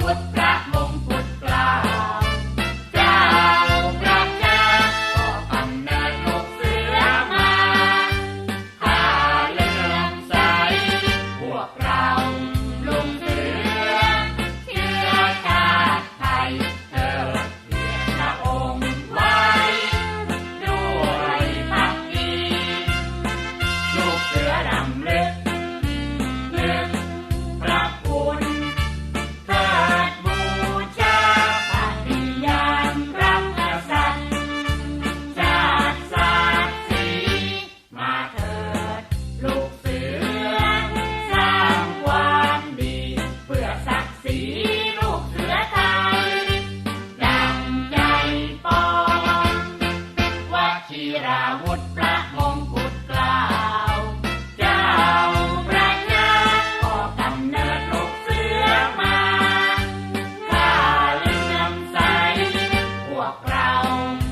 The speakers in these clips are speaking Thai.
What now.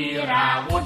ธีราวุธ